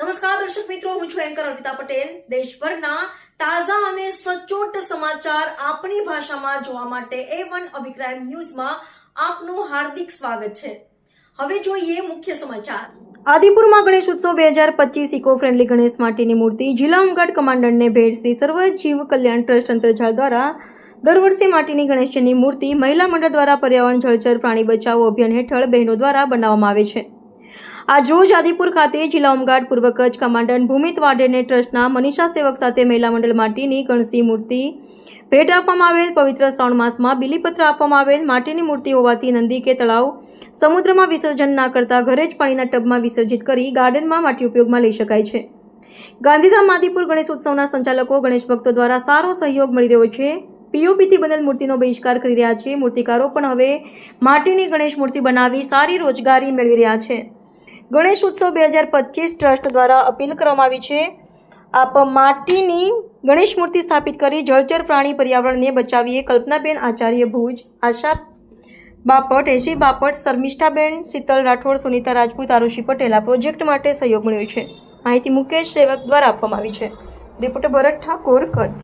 નમસ્કાર, દર્શક મિત્રો, હું છું એન્કર અર્પિતા પટેલ. દેશભરના તાજા અને સચોટ સમાચાર આપણી ભાષામાં જોવા માટે એ વન અભિક્રાઇમ ન્યૂઝમાં આપનું હાર્દિક સ્વાગત છે. હવે જોઈએ મુખ્ય સમાચાર. આદિપુરમાં ગણેશ ઉત્સવ બે હજાર પચીસ ઇકો ફ્રેન્ડલી ગણેશ માટીની મૂર્તિ જિલ્લા હોમગાર્ડ કમાન્ડરને ભેટસી શ્રી સર્વ જીવ કલ્યાણ ટ્રસ્ટ અંતરજાળ દ્વારા દર વર્ષે માટીની ગણેશજીની મૂર્તિ મહિલા મંડળ દ્વારા પર્યાવરણ જળચર પ્રાણી બચાવો અભિયાન હેઠળ બહેનો દ્વારા બનાવવામાં આવે છે. આજરોજ આદિપુર ખાતે જિલ્લા હોમગાર્ડ પૂર્વ કચ્છ કમાન્ડન્ટ ભૂમિત વાડેને ટ્રસ્ટના મનીષા સેવક સાથે મહિલા મંડળ માટીની ગણસી મૂર્તિ ભેટ આપવામાં આવેલ. પવિત્ર શ્રાવણ માસમાં બિલીપત્ર આપવામાં આવેલ. માટીની મૂર્તિ હોવાથી નંદી કે તળાવ સમુદ્રમાં વિસર્જન ના કરતા ઘરે જ પાણીના ટબમાં વિસર્જિત કરી ગાર્ડનમાં માટી ઉપયોગમાં લઈ શકાય છે. ગાંધીધામ આદિપુર ગણેશ ઉત્સવના સંચાલકો ગણેશ ભક્તો દ્વારા સારો સહયોગ મળી રહ્યો છે. પીઓપીથી બનેલ મૂર્તિનો બહિષ્કાર કરી રહ્યા છે. મૂર્તિકારો પણ હવે માટીની ગણેશ મૂર્તિ બનાવી સારી રોજગારી મેળવી રહ્યા છે. ગણેશ ઉત્સવ બે હજાર પચીસ ટ્રસ્ટ દ્વારા અપીલ કરવામાં આવી છે. આપ માટીની ગણેશ મૂર્તિ સ્થાપિત કરી જળચર પ્રાણી પર્યાવરણને બચાવીએ કલ્પનાબેન આચાર્ય ભુજ આશા બાપટ, એસી બાપટ, શર્મિષ્ઠાબેન શીતલ રાઠોડ, સુનીતા રાજપૂત, આરુષિ પટેલ આ પ્રોજેક્ટ માટે સહયોગ મળ્યો છે. માહિતી મુકેશ સેવક દ્વારા આપવામાં આવી છે. રિપોર્ટર ભરત ઠાકોર, કચ્છ.